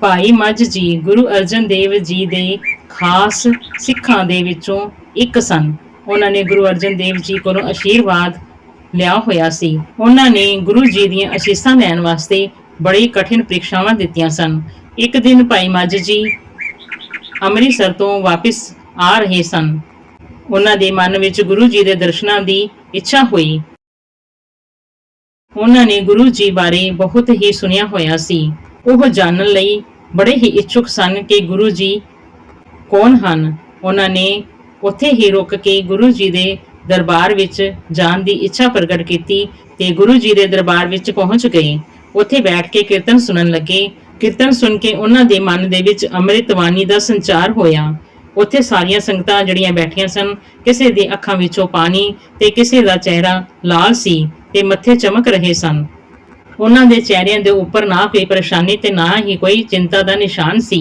ਭਾਈ ਮੱਝ ਜੀ, ਗੁਰੂ ਅਰਜਨ ਦੇਵ ਜੀ ਦੇ ਖਾਸ ਸਿੱਖਾਂ ਦੇ ਵਿੱਚੋਂ ਇੱਕ ਸਨ। ਉਹਨਾਂ ਨੇ ਗੁਰੂ ਅਰਜਨ ਦੇਵ ਜੀ ਕੋਲੋਂ ਆਸ਼ੀਰਵਾਦ ਲਿਆ ਹੋਇਆ ਸੀ। ਉਹਨਾਂ ਨੇ ਗੁਰੂ ਜੀ ਦੀਆਂ ਅਸ਼ੀਸਾਂ ਲੈਣ ਵਾਸਤੇ ਬੜੀ ਕਠਿਨ ਪ੍ਰੀਖਿਆਵਾਂ ਦਿੱਤੀਆਂ ਸਨ। ਇੱਕ ਦਿਨ ਭਾਈ ਮੱਝ ਜੀ ਅੰਮ੍ਰਿਤਸਰ ਤੋਂ ਵਾਪਸ ਆ ਰਹੇ ਸਨ। ਉਹਨਾਂ ਦੇ ਮਨ ਵਿੱਚ ਗੁਰੂ ਜੀ ਦੇ ਦਰਸ਼ਨਾਂ ਦੀ ਇੱਛਾ ਹੋਈ। ਉਹਨਾਂ ਨੇ ਗੁਰੂ ਜੀ ਬਾਰੇ ਬਹੁਤ ਹੀ ਸੁਣਿਆ ਹੋਇਆ ਸੀ। ਉਹ ਜਾਣਨ ਲਈ ਬੜੇ ਹੀ ਇੱਛੁਕ ਸਨ ਕਿ ਗੁਰੂ ਜੀ ਕੌਣ ਹਨ। ਉਹਨਾਂ ਨੇ ਉੱਥੇ ਹੀ ਰੁਕ ਕੇ ਗੁਰੂ ਜੀ ਦੇ ਦਰਬਾਰ ਵਿੱਚ ਜਾਣ ਦੀ ਇੱਛਾ ਪ੍ਰਗਟ ਕੀਤੀ ਤੇ ਗੁਰੂ ਜੀ ਦੇ ਦਰਬਾਰ ਵਿੱਚ ਪਹੁੰਚ ਗਏ। ਉੱਥੇ ਬੈਠ ਕੇ ਕੀਰਤਨ ਸੁਣਨ ਲੱਗੇ। ਕੀਰਤਨ ਸੁਣ ਕੇ ਉਹਨਾਂ ਦੇ ਮਨ ਦੇ ਵਿੱਚ ਅੰਮ੍ਰਿਤਵਾਣੀ ਦਾ ਸੰਚਾਰ ਹੋਇਆ। ਉੱਥੇ ਸਾਰੀਆਂ ਸੰਗਤਾਂ ਜਿਹੜੀਆਂ ਬੈਠੀਆਂ ਸਨ, ਕਿਸੇ ਦੀ ਅੱਖਾਂ ਵਿੱਚੋਂ ਪਾਣੀ ਤੇ ਕਿਸੇ ਦਾ ਚਿਹਰਾ ਲਾਲ ਸੀ ਤੇ ਮੱਥੇ ਚਮਕ ਰਹੇ ਸਨ। ਉਹਨਾਂ ਦੇ ਚਿਹਰਿਆਂ ਦੇ ਉੱਪਰ ਨਾ ਕੋਈ ਪਰੇਸ਼ਾਨੀ ਤੇ ਨਾ ਹੀ ਕੋਈ ਚਿੰਤਾ ਦਾ ਨਿਸ਼ਾਨ ਸੀ।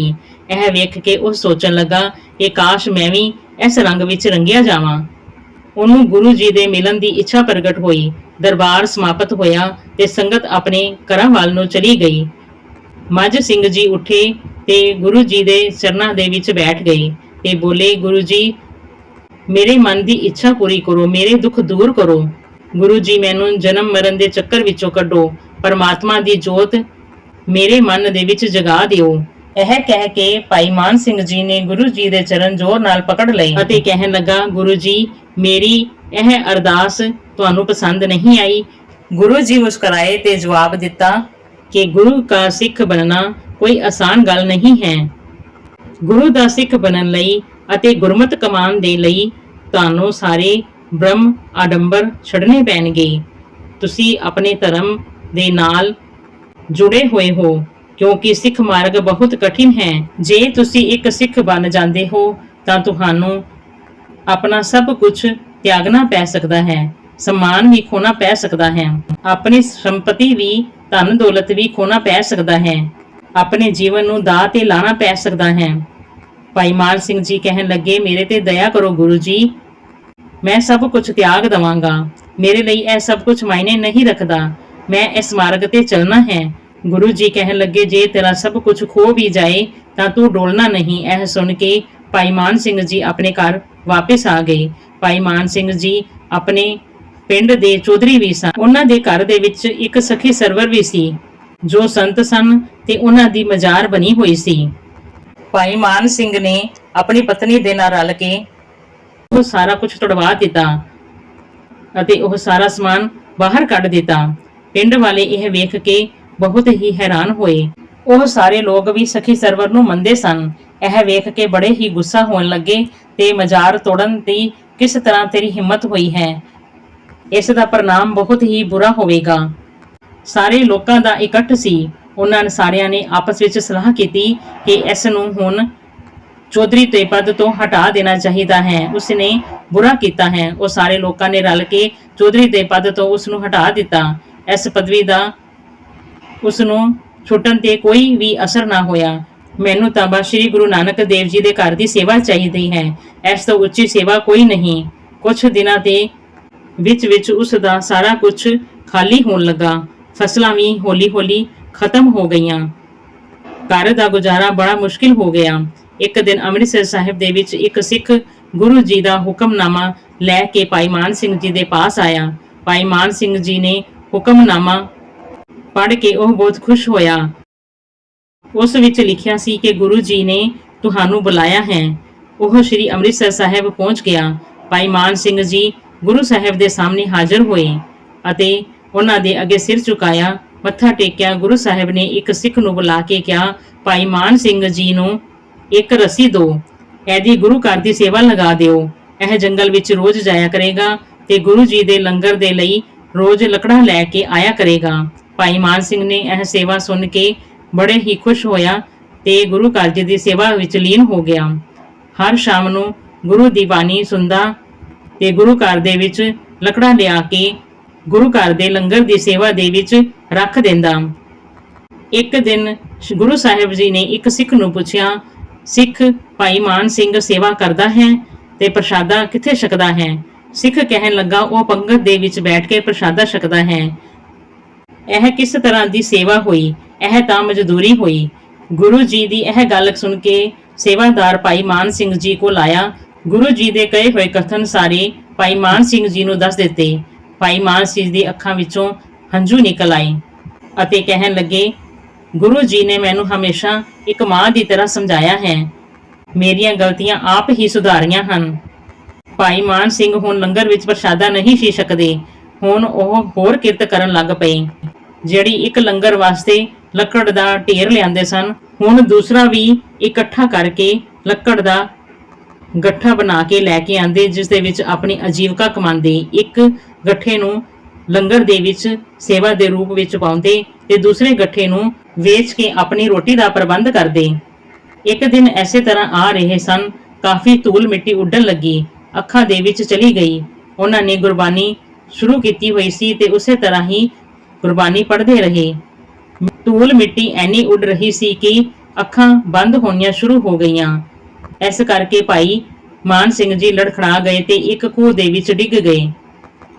ਇਹ ਵੇਖ ਕੇ ਉਹ ਸੋਚਣ ਲੱਗਾ ਕਿ ਕਾਸ਼ ਮੈਂ ਵੀ ਇਸ ਰੰਗ ਵਿੱਚ ਰੰਗਿਆ ਜਾਵਾਂ। ਉਹਨੂੰ ਗੁਰੂ ਜੀ ਦੇ ਮਿਲਣ ਦੀ ਇੱਛਾ ਪ੍ਰਗਟ ਹੋਈ। ਦਰਬਾਰ ਸਮਾਪਤ ਹੋਇਆ ਤੇ ਸੰਗਤ ਆਪਣੇ ਘਰਾਂ ਵੱਲ ਨੂੰ ਚਲੀ ਗਈ। ਮੱਝ ਸਿੰਘ ਜੀ ਉੱਠੇ ਤੇ ਗੁਰੂ ਜੀ ਦੇ ਚਰਨਾਂ ਦੇ ਵਿੱਚ ਬੈਠ ਗਏ ਤੇ ਬੋਲੇ, ਗੁਰੂ ਜੀ, ਮੇਰੇ ਮਨ ਦੀ ਇੱਛਾ ਪੂਰੀ ਕਰੋ, ਮੇਰੇ ਦੁੱਖ ਦੂਰ ਕਰੋ। ਗੁਰੂ ਜੀ, ਮੈਨੂੰ ਜਨਮ ਮਰਨ ਦੇ ਚੱਕਰ ਵਿੱਚੋਂ ਕੱਢੋ। ਪਰਮਾਤਮਾ ਦੀ ਜੋਤ ਮੇਰੇ ਮਨ ਦੇ ਵਿੱਚ ਜਗਾ ਦਿਓ। ਇਹ ਕਹਿ ਕੇ ਭਾਈ ਮਾਨ ਸਿੰਘ ਜੀ ਨੇ ਗੁਰੂ ਜੀ ਦੇ ਚਰਨ ਜ਼ੋਰ ਨਾਲ ਪਕੜ ਲਏ ਅਤੇ ਕਹਿਣ ਲੱਗਾ, ਗੁਰੂ ਜੀ, ਮੇਰੀ ਇਹ ਅਰਦਾਸ ਤੁਹਾਨੂੰ ਪਸੰਦ ਨਹੀਂ ਆਈ। ਗੁਰੂ ਜੀ ਮੁਸਕਰਾਏ ਤੇ ਜਵਾਬ ਦਿੱਤਾ ਕਿ, ਗੁਰੂ ਦਾ ਸਿੱਖ ਬਣਨਾ ਕੋਈ ਆਸਾਨ ਗੱਲ ਨਹੀਂ ਹੈ। ਗੁਰੂ ਦਾ ਸਿੱਖ ਬਣਨ ਲਈ ਅਤੇ ਗੁਰਮਤ ਕਮਾਉਣ ਦੇ ਲਈ ਤੁਹਾਨੂੰ ਸਾਰੇ ਬ੍ਰਹਮ ਆਡੰਬਰ ਛੱਡਣੇ ਪੈਣਗੇ। ਤੁਸੀਂ ਆਪਣੇ ਧਰਮ ਦੇ ਨਾਲ ਜੁੜੇ ਹੋਏ ਹੋ, ਕਿਉਂਕਿ ਸਿੱਖ ਮਾਰਗ ਬਹੁਤ ਕਠਿਨ ਹੈ। ਜੇ ਤੁਸੀਂ ਇੱਕ ਸਿੱਖ ਬਣ ਜਾਂਦੇ ਹੋ, ਤਾਂ ਤੁਹਾਨੂੰ ਆਪਣਾ ਸਭ ਕੁਝ ਤਿਆਗਣਾ ਪੈ ਸਕਦਾ ਹੈ ਸਮਾਨ ਵੀ ਖੋਣਾ ਪੈ ਸਕਦਾ ਹੈ। ਆਪਣੀ ਸੰਪਤੀ ਵੀ, ਧਨ ਦੌਲਤ ਵੀ ਖੋਣਾ ਪੈ ਸਕਦਾ ਹੈ। ਆਪਣੇ ਜੀਵਨ ਨੂੰ ਦਾਅ ਤੇ ਲਾਣਾ ਪੈ ਸਕਦਾ ਹੈ। ਭਾਈ ਮਾਨ ਸਿੰਘ ਜੀ ਕਹਿਣ ਲੱਗੇ, ਮੇਰੇ ਤੇ ਦਇਆ ਕਰੋ ਗੁਰੂ ਜੀ, ਮੈਂ ਸਭ ਕੁਝ ਤਿਆਗ ਦਵਾਂਗਾ। ਮੇਰੇ ਲਈ ਇਹ ਸਭ ਕੁਝ ਮਾਇਨੇ ਨਹੀਂ ਰੱਖਦਾ। ਮੈਂ ਇਸ ਮਾਰਗ ਤੇ ਚੱਲਣਾ ਹੈ। ਗੁਰੂ ਜੀ ਕਹਿਣ ਲੱਗੇ, ਜੇ ਤੇਰਾ ਸਭ ਕੁਝ ਖੋ ਵੀ ਜਾਏ, ਤਾਂ ਤੂੰ ਡੋਲਣਾ ਨਹੀਂ। ਇਹ ਸੁਣ ਕੇ ਭਾਈ ਮਾਨ ਸਿੰਘ ਜੀ ਆਪਣੇ ਘਰ ਵਾਪਸ ਆ ਗਏ। ਭਾਈ ਮਾਨ ਸਿੰਘ ਜੀ ਆਪਣੇ ਪਿੰਡ ਦੇ ਚੌਧਰੀ ਵੀ ਸਨ। ਉਹਨਾਂ ਦੇ ਘਰ ਦੇ ਵਿੱਚ ਇੱਕ ਸਖੀ ਸਰਵਰ ਵੀ ਸੀ, ਜੋ ਸੰਤ ਸਨ ਤੇ ਉਹਨਾਂ ਦੀ ਮਜ਼ਾਰ ਬਣੀ ਹੋਈ ਸੀ। ਭਾਈ ਮਾਨ ਸਿੰਘ ਨੇ ਆਪਣੀ ਪਤਨੀ ਦੇ ਨਾਲ ਰਲ ਕੇ ਉਹ ਸਾਰਾ ਕੁਝ ਤੁੜਵਾ ਦਿੱਤਾ ਅਤੇ ਉਹ ਸਾਰਾ ਸਮਾਨ ਬਾਹਰ ਕੱਢ ਦਿੱਤਾ। ਪਿੰਡ ਵਾਲੇ ਇਹ ਵੇਖ ਕੇ ਬਹੁਤ ਹੀ ਹੈਰਾਨ ਹੋਏ। ਉਹ ਸਾਰੇ ਲੋਕ ਵੀ ਸਖੀ ਸਰਵਰ ਨੂੰ ਮੰਨਦੇ ਸਨ। ਇਹ ਵੇਖ ਕੇ ਬੜੇ ਹੀ ਗੁੱਸਾ ਹੋਣ ਲੱਗੇ ਤੇ ਮਜ਼ਾਰ ਤੋੜਨ ਦੀ ਕਿਸ ਤਰ੍ਹਾਂ ਤੇਰੀ ਹਿੰਮਤ ਹੋਈ ਹੈ? ਇਸ ਦਾ ਪ੍ਰਣਾਮ ਬਹੁਤ ਹੀ ਬੁਰਾ ਹੋਵੇਗਾ। ਸਾਰੇ ਲੋਕਾਂ ਦਾ ਇਕੱਠ ਸੀ। ਉਹਨਾਂ ਨੇ ਸਾਰਿਆਂ ਨੇ ਆਪਸ ਵਿੱਚ ਸਲਾਹ ਕੀਤੀ ਕਿ ਇਸ ਨੂੰ ਹੁਣ ਚੌਧਰੀ ਤੇ ਪਦ ਤੋਂ ਹਟਾ ਦੇਣਾ ਚਾਹੀਦਾ ਹੈ। ਉਸਨੇ ਬੁਰਾ ਕੀਤਾ ਹੈ। ਉਹ ਸਾਰੇ ਲੋਕਾਂ ਨੇ ਰਲ ਕੇ ਚੌਧਰੀ ਦੇ ਪਦ ਤੋਂ ਉਸ ਨੂੰ ਹਟਾ ਦਿੱਤਾ। ਇਸ ਪਦਵੀ ਦਾ ਉਸ ਨੂੰ ਛੁੱਟਣ ਤੇ ਕੋਈ ਵੀ ਅਸਰ ਨਾ ਹੋਇਆ। ਮੈਨੂੰ ਤਾਂ ਬਸ ਸ੍ਰੀ ਗੁਰੂ ਨਾਨਕ ਦੇਵ ਜੀ ਦੇ ਘਰ ਦੀ ਸੇਵਾ ਚਾਹੀਦੀ ਹੈ। ਇਸ ਤੋਂ ਉੱਚੀ ਸੇਵਾ ਕੋਈ ਨਹੀਂ। ਕੁਝ ਦਿਨਾਂ ਦੇ ਵਿੱਚ ਵਿੱਚ ਉਸ ਦਾ ਸਾਰਾ ਕੁਝ ਖਾਲੀ ਹੋਣ ਲੱਗਾ। ਫਸਲਾਂ ਵੀ ਹੌਲੀ-ਹੌਲੀ ਖਤਮ ਹੋ ਗਈਆਂ। ਘਰ ਦਾ ਗੁਜ਼ਾਰਾ ਬੜਾ ਮੁਸ਼ਕਿਲ ਹੋ ਗਿਆ। ਇੱਕ ਦਿਨ ਅੰਮ੍ਰਿਤਸਰ ਸਾਹਿਬ ਦੇ ਵਿੱਚ ਇੱਕ ਸਿੱਖ ਗੁਰੂ ਜੀ ਦਾ ਹੁਕਮਨਾਮਾ ਲੈ ਕੇ ਭਾਈ ਮਾਨ ਸਿੰਘ ਜੀ ਦੇ ਪਾਸ ਆਇਆ। ਭਾਈ ਮਾਨ ਸਿੰਘ ਜੀ ਨੇ ਹੁਕਮਨਾਮਾ ਪੜ੍ਹ ਕੇ ਉਹ ਬਹੁਤ ਖੁਸ਼ ਹੋਇਆ। ਉਸ ਵਿੱਚ ਲਿਖਿਆ ਸੀ ਕਿ ਗੁਰੂ ਜੀ ਨੇ ਤੁਹਾਨੂੰ ਬੁਲਾਇਆ ਹੈ। ਉਹ ਸ੍ਰੀ ਅੰਮ੍ਰਿਤਸਰ ਸਾਹਿਬ ਪਹੁੰਚ ਗਿਆ। ਭਾਈ ਮਾਨ ਸਿੰਘ ਜੀ ਗੁਰੂ ਸਾਹਿਬ ਦੇ ਸਾਹਮਣੇ ਹਾਜ਼ਰ ਹੋਏ ਅਤੇ ਉਹਨਾਂ ਦੇ ਅੱਗੇ ਸਿਰ ਝੁਕਾਇਆ। ਮੱਥਾ ਟੇਕਿਆ। ਗੁਰੂ ਸਾਹਿਬ ਨੇ ਇੱਕ ਸਿੱਖ ਨੂੰ ਬੁਲਾ ਕੇ ਕਿਹਾ, ਭਾਈ ਮਾਨ ਸਿੰਘ ਜੀ ਨੂੰ ਇੱਕ ਰੱਸੀ ਦਿਓ ਇਹਦੀ ਗੁਰੂ ਘਰ ਦੀ ਸੇਵਾ ਲਗਾ ਦਿਓ। ਇਹ ਜੰਗਲ ਵਿੱਚ ਰੋਜ਼ ਜਾਇਆ ਕਰੇਗਾ ਤੇ ਗੁਰੂ ਜੀ ਦੇ ਲੰਗਰ ਦੇ ਲਈ ਰੋਜ਼ ਲੱਕੜਾਂ ਲੈ ਕੇ ਆਇਆ ਕਰੇਗਾ। ਭਾਈ ਮਾਨ ਸਿੰਘ ਨੇ ਇਹ ਸੇਵਾ ਸੁਣ ਕੇ ਬੜੇ ਹੀ ਖੁਸ਼ ਹੋਇਆ ਤੇ ਗੁਰੂ ਘਰ ਜੀ ਦੀ ਸੇਵਾ ਵਿੱਚ ਲੀਨ ਹੋ ਗਿਆ। ਹਰ ਸ਼ਾਮ ਨੂੰ ਗੁਰੂ ਦੀ ਬਾਣੀ ਸੁਣਦਾ ਤੇ ਗੁਰੂ ਘਰ ਦੇ ਵਿੱਚ ਲੱਕੜਾਂ ਲਿਆ ਕੇ ਗੁਰੂ ਘਰ ਦੇ ਲੰਗਰ ਦੀ ਸੇਵਾ ਦੇ ਵਿੱਚ ਰੱਖ ਦਿੰਦਾ। ਇੱਕ ਦਿਨ ਗੁਰੂ ਸਾਹਿਬ ਜੀ ਨੇ ਇੱਕ ਸਿੱਖ ਨੂੰ ਪੁੱਛਿਆ, ਸਿੱਖ, ਭਾਈ ਮਾਨ ਸਿੰਘ ਸੇਵਾ ਕਰਦਾ ਹੈ ਤੇ ਪ੍ਰਸ਼ਾਦਾ ਕਿੱਥੇ ਛਕਦਾ ਹੈ? ਸਿੱਖ ਕਹਿਣ ਲੱਗਾ, ਉਹ ਪੰਗਤ ਦੇ ਵਿੱਚ ਬੈਠ ਕੇ ਪ੍ਰਸ਼ਾਦਾ ਛਕਦਾ ਹੈ। ਇਹ ਕਿਸ ਤਰ੍ਹਾਂ ਦੀ ਸੇਵਾ ਹੋਈ? ਇਹ ਤਾਂ ਮਜ਼ਦੂਰੀ ਹੋਈ। ਗੁਰੂ ਜੀ ਦੀ ਇਹ ਗੱਲ ਸੁਣ ਕੇ ਸੇਵਾਦਾਰ ਭਾਈ ਮਾਨ ਸਿੰਘ ਜੀ ਕੋਲ ਆਇਆ। ਗੁਰੂ ਜੀ ਦੇ ਕਹੇ ਹੋਏ ਕਥਨ ਸਾਰੇ ਭਾਈ ਮਾਨ ਸਿੰਘ ਜੀ ਨੂੰ ਦੱਸ ਦਿੱਤੇ। ਭਾਈ ਮਾਨ ਸਿੰਘ ਦੀ ਅੱਖਾਂ ਵਿੱਚੋਂ ਹੰਝੂ ਨਿਕਲ ਆਏ ਅਤੇ ਕਹਿਣ ਲੱਗੇ, ਗੁਰੂ ਜੀ ਨੇ ਮੈਨੂੰ ਹਮੇਸ਼ਾ ਇੱਕ ਮਾਂ ਦੀ ਤਰ੍ਹਾਂ ਸਮਝਾਇਆ ਹੈ। ਮੇਰੀਆਂ ਗਲਤੀਆਂ ਆਪ ਹੀ ਸੁਧਾਰੀਆਂ ਹਨ। ਭਾਈ ਮਾਨ ਸਿੰਘ ਹੁਣ ਲੰਗਰ ਵਿੱਚ ਪ੍ਰਸ਼ਾਦਾ ਨਹੀਂ ਸੀ ਸਕਦੇ। ਹੁਣ ਉਹ ਹੋਰ ਕਿਰਤ ਕਰਨ ਲੱਗ ਪਏ ਜਿਹੜੀ ਇੱਕ ਲੰਗਰ ਵਾਸਤੇ ਲੱਕੜ ਦਾ ਢੇਰ ਲਿਆਂਦੇ ਸਨ, ਹੁਣ ਦੂਸਰਾ ਵੀ ਇਕੱਠਾ ਕਰਕੇ ਲੱਕੜ ਦਾ ਗੱਠਾ ਬਣਾ ਕੇ ਲੈ ਕੇ ਆਂਦੇ ਜਿਸ ਦੇ ਵਿੱਚ ਆਪਣੀ ਆਜੀਵਕਾ ਕਮਾਉਂਦੇ। ਇੱਕ ਗੱਠੇ ਨੂੰ ਲੰਗਰ ਦੇ ਵਿੱਚ ਸੇਵਾ ਦੇ ਰੂਪ ਵਿੱਚ ਪਾਉਂਦੇ ਤੇ ਦੂਸਰੇ ਗੱਠੇ ਨੂੰ ਵੇਚ ਕੇ ਆਪਣੀ ਰੋਟੀ ਦਾ ਪ੍ਰਬੰਧ ਕਰਦੇ। ਇੱਕ ਦਿਨ ਐਸੇ ਤਰ੍ਹਾਂ ਆ ਰਹੇ ਸਨ, ਕਾਫੀ ਧੂਲ ਮਿੱਟੀ ਉੱਡਣ ਲੱਗੀ। ਅੱਖਾਂ ਦੇ ਵਿੱਚ ਚਲੀ ਗਈ। ਉਹਨਾਂ ਨੇ ਗੁਰਬਾਣੀ ਸ਼ੁਰੂ ਕੀਤੀ ਹੋਈ ਸੀ ਤੇ ਉਸੇ ਤਰ੍ਹਾਂ ਹੀ ਗੁਰਬਾਣੀ ਪੜ੍ਹਦੇ ਰਹੇ। ਧੂਲ ਮਿੱਟੀ ਐਨੀ ਉੱਡ ਰਹੀ ਸੀ ਕਿ ਅੱਖਾਂ ਬੰਦ ਹੋਣੀਆਂ ਸ਼ੁਰੂ ਹੋ ਗਈਆਂ। ਇਸ ਕਰਕੇ ਭਾਈ ਮਾਨ ਸਿੰਘ ਜੀ ਲੜਖੜਾ ਗਏ ਤੇ ਇੱਕ ਖੂਹ ਦੇ ਵਿੱਚ ਡਿੱਗ ਗਏ।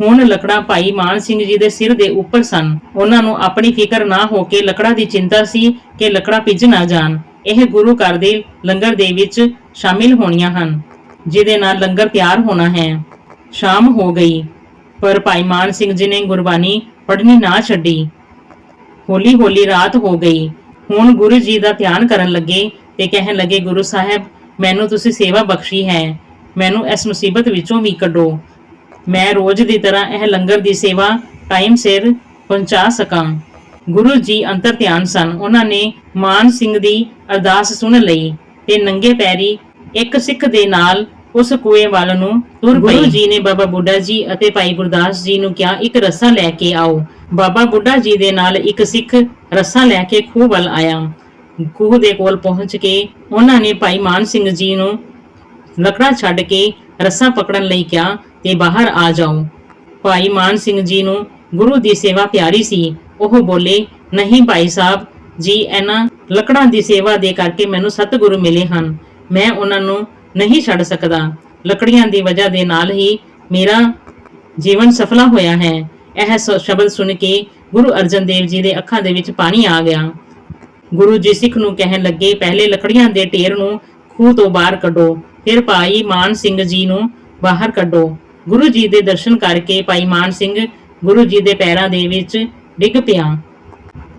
ਹੁਣ ਲੱਕੜਾਂ ਭਾਈ ਮਾਨ ਸਿੰਘ ਜੀ ਦੇ ਸਿਰ ਦੇ ਉੱਪਰ ਸਨ। ਉਹਨਾਂ ਨੂੰ ਆਪਣੀ ਫਿਕਰ ਨਾ ਹੋ ਕੇ ਲੱਕੜਾਂ ਦੀ ਚਿੰਤਾ ਸੀ ਕਿ ਲੱਕੜਾਂ ਭਿੱਜ ਨਾ ਜਾਣ। ਇਹ ਗੁਰੂ ਘਰ ਦੇ ਲੰਗਰ ਦੇ ਵਿੱਚ ਸ਼ਾਮਿਲ ਹੋਣੀਆਂ ਹਨ। ਜਿਹਦੇ ਨਾਲ ਲੰਗਰ ਤਿਆਰ ਹੋਣਾ ਹੈ। ਸ਼ਾਮ ਹੋ ਗਈ, ਪਰ ਭਾਈ ਮਾਨ ਸਿੰਘ ਜੀ ਨੇ ਗੁਰਬਾਣੀ ਪੜ੍ਹਨੀ ਨਾ ਛੱਡੀ। ਹੌਲੀ ਹੌਲੀ ਰਾਤ ਹੋ ਗਈ। ਹੁਣ ਗੁਰੂ ਜੀ ਦਾ ਧਿਆਨ ਕਰਨ ਲੱਗੇ ਤੇ ਕਹਿਣ ਲੱਗੇ, ਗੁਰੂ ਸਾਹਿਬ, ਮੈਨੂੰ ਤੁਸੀਂ ਸੇਵਾ ਬਖਸ਼ੀ ਹੈ। ਮੈਨੂੰ ਇਸ ਮੁਸੀਬਤ ਵਿੱਚੋਂ ਵੀ ਕੱਢੋ। ਮੈਂ ਰੋਜ਼ ਦੀ ਤਰ੍ਹਾਂ ਇਹ ਲੰਗਰ ਦੀ ਸੇਵਾ ਟਾਈਮ ਸਿਰ ਪਹੁੰਚਾ ਸਕਾਂ। ਗੁਰੂ ਜੀ ਅੰਤਰ ਧਿਆਨ ਸਨ। ਉਹਨਾਂ ਨੇ ਮਾਨ ਸਿੰਘ ਦੀ ਅਰਦਾਸ ਸੁਣ ਲਈ ਤੇ ਨੰਗੇ ਪੈਰੀ ਇੱਕ ਸਿੱਖ ਦੇ ਨਾਲ ਉਸ ਕੂਏ ਵੱਲ ਨੂੰ ਤੁਰ ਪਏ ਗੁਰੂ ਜੀ ਨੇ ਬਾਬਾ ਬੁੱਢਾ ਜੀ ਅਤੇ ਭਾਈ ਗੁਰਦਾਸ ਜੀ ਨੂੰ ਕਿਹਾ ਇੱਕ ਰੱਸਾ ਲੈ ਕੇ ਆਓ। ਬਾਬਾ ਬੁੱਢਾ ਜੀ ਦੇ ਨਾਲ ਇੱਕ ਸਿੱਖ ਰੱਸਾ ਲੈ ਕੇ ਖੂਹ ਵੱਲ ਆਇਆ। ਖੂਹ ਦੇ ਕੋਲ ਪਹੁੰਚ ਕੇ ਉਹਨਾਂ ਨੇ ਭਾਈ ਮਾਨ ਸਿੰਘ ਜੀ ਨੂੰ ਲੱਕੜਾ ਛੱਡ ਕੇ ਰੱਸਾ ਪਕੜਨ ਲਈ ਕਿਹਾ ਤੇ ਬਾਹਰ ਆ ਜਾਓ। ਭਾਈ ਮਾਨ ਸਿੰਘ ਜੀ ਨੂੰ ਗੁਰੂ ਦੀ ਸੇਵਾ ਪਿਆਰੀ ਸੀ। ਉਹ ਬੋਲੇ ਨਹੀਂ ਭਾਈ ਸਾਹਿਬ ਜੀ ਇਹਨਾਂ ਲੱਕੜਾਂ ਦੀ ਸੇਵਾ ਦੇ ਕਰਕੇ ਮੈਨੂੰ ਸਤਿਗੁਰੂ ਮਿਲੇ ਹਨ। ਮੈਂ ਉਹਨਾਂ ਨੂੰ ਨਹੀਂ ਛੱਡ ਸਕਦਾ। ਲੱਕੜੀਆਂ ਦੀ ਵਜ੍ਹਾ ਦੇ ਨਾਲ ਹੀ ਮੇਰਾ ਜੀਵਨ ਸਫਲਾ ਹੋਇਆ ਹੈ। ਇਹ ਸ਼ਬਦ ਸੁਣ ਕੇ ਗੁਰੂ ਅਰਜਨ ਦੇਵ ਜੀ ਦੇ ਅੱਖਾਂ ਦੇ ਵਿੱਚ ਪਾਣੀ ਆ ਗਿਆ। ਗੁਰੂ ਜੀ ਸਿੱਖ ਨੂੰ ਕਹਿਣ ਲੱਗੇ, ਪਹਿਲੇ ਲੱਕੜੀਆਂ ਦੇ ਢੇਰ ਨੂੰ ਖੂਹ ਤੋਂ ਬਾਹਰ ਕੱਢੋ, ਫਿਰ ਭਾਈ ਮਾਨ ਸਿੰਘ ਜੀ ਨੂੰ ਬਾਹਰ ਕੱਢੋ। ਗੁਰੂ ਜੀ ਦੇ ਦਰਸ਼ਨ ਕਰਕੇ ਭਾਈ ਮਾਨ ਸਿੰਘ ਗੁਰੂ ਜੀ ਦੇ ਪੈਰਾਂ ਦੇ ਵਿੱਚ ਡਿੱਗ ਪਿਆ।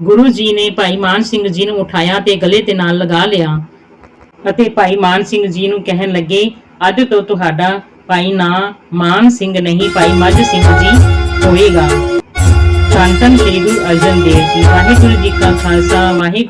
ਗੁਰੂ ਜੀ ਨੇ ਭਾਈ ਮਾਨ ਸਿੰਘ ਜੀ ਨੂੰ ਉਠਾਇਆ ਤੇ ਗਲੇ ਤੇ ਨਾਲ ਲਗਾ ਲਿਆ। ਅਤੇ ਭਾਈ ਮਾਨ ਸਿੰਘ ਜੀ ਨੂੰ ਕਹਿਣ ਲੱਗੇ ਅੱਜ ਤੋਂ ਤੁਹਾਡਾ ਭਾਈ ਨਾਂ ਮਾਨ ਸਿੰਘ ਨਹੀਂ, ਭਾਈ ਮੱਝ ਸਿੰਘ ਜੀ ਹੋਏਗਾ। ਸੰਤਨ ਸ੍ਰੀ ਗੁਰੂ ਅਰਜਨ ਦੇਵ ਜੀ, ਵਾਹਿਗੁਰੂ ਜੀ ਕਾ ਖਾਲਸਾ, ਵਾਹਿਗੁਰੂ